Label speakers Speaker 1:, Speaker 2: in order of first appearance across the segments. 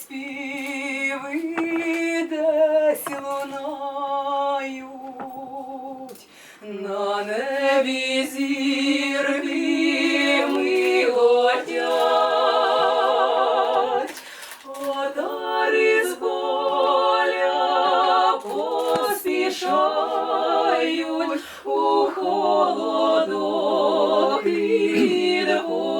Speaker 1: співи десь лунають, на небі зірки миготять, Отари з поля поспішають у холодок відпочивать.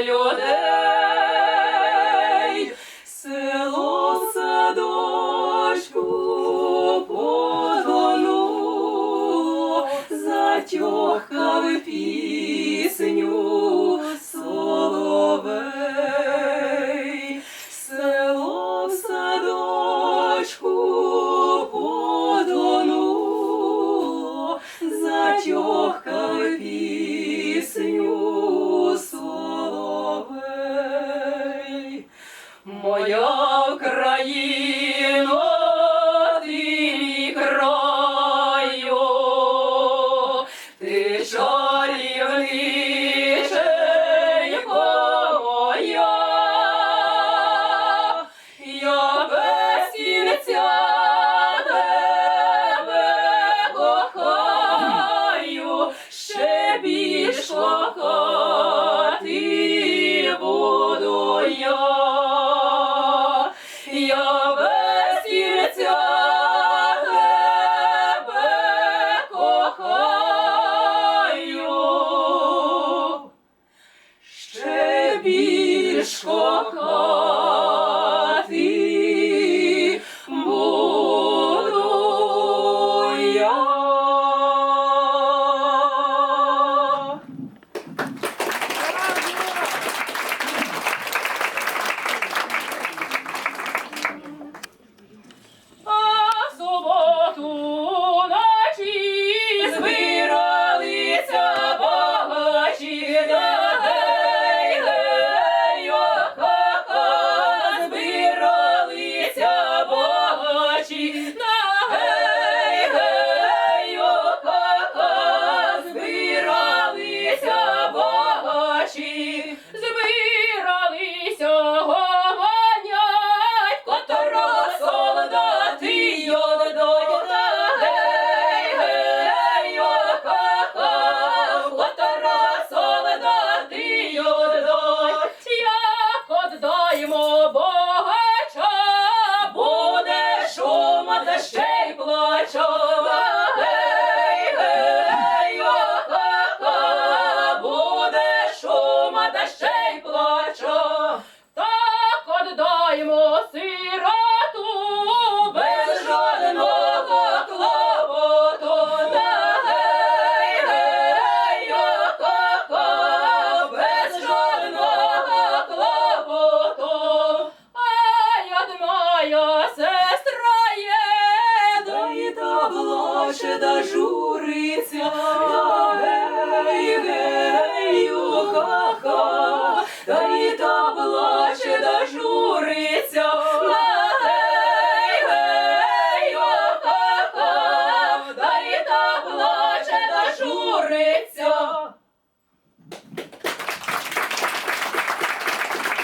Speaker 1: Людей. Село в садочку потонуло, затьохав пісню Україно, ти ти чарівниченько я без кінця ще більш більш кохати буду я. Збиралися багачі, muchachos. хо-хо-хо.